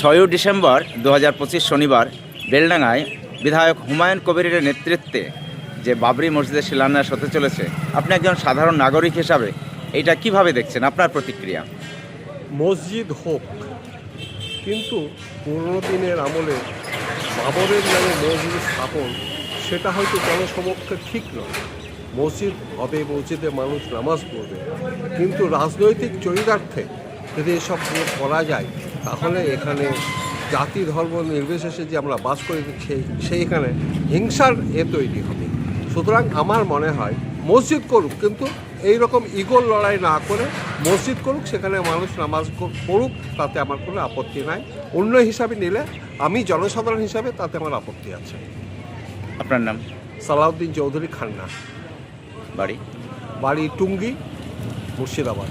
ছয়ই ডিসেম্বর দু হাজার পঁচিশ শনিবার বেলডাঙ্গায় বিধায়ক হুমায়ুন কবিরের নেতৃত্বে যে বাবরি মসজিদের শিলান্যাস হতে চলেছে, আপনি একজন সাধারণ নাগরিক হিসাবে এটা কীভাবে দেখছেন? আপনার প্রতিক্রিয়া? মসজিদ হোক, কিন্তু পুরনো দিনের আমলে বাবরের নামে মসজিদ স্থাপন, সেটা হয়তো জনসমক্ষে ঠিক নয়। মসজিদ হবে, মসজিদে মানুষ নামাজ পড়বে। কিন্তু রাজনৈতিক চরিতার্থে যদি এসব করা যায় তাহলে এখানে জাতি ধর্ম নির্বিশেষে যে আমরা বাস করি সেই সেইখানে হিংসার এ তৈরি হবে। সুতরাং আমার মনে হয় মসজিদ করুক কিন্তু এই রকম ইগোর লড়াই না করে মসজিদ করুক সেখানে মানুষ নামাজ পড়ুক তাতে আমার কোনো আপত্তি নাই। অন্য হিসাবে নিলে আমি জনসাধারণ হিসাবে তাতে আমার আপত্তি আছে। আপনার নাম? সালাউদ্দিন চৌধুরী খান্না। বাড়ি? বাড়ি টুঙ্গি মুর্শিদাবাদ।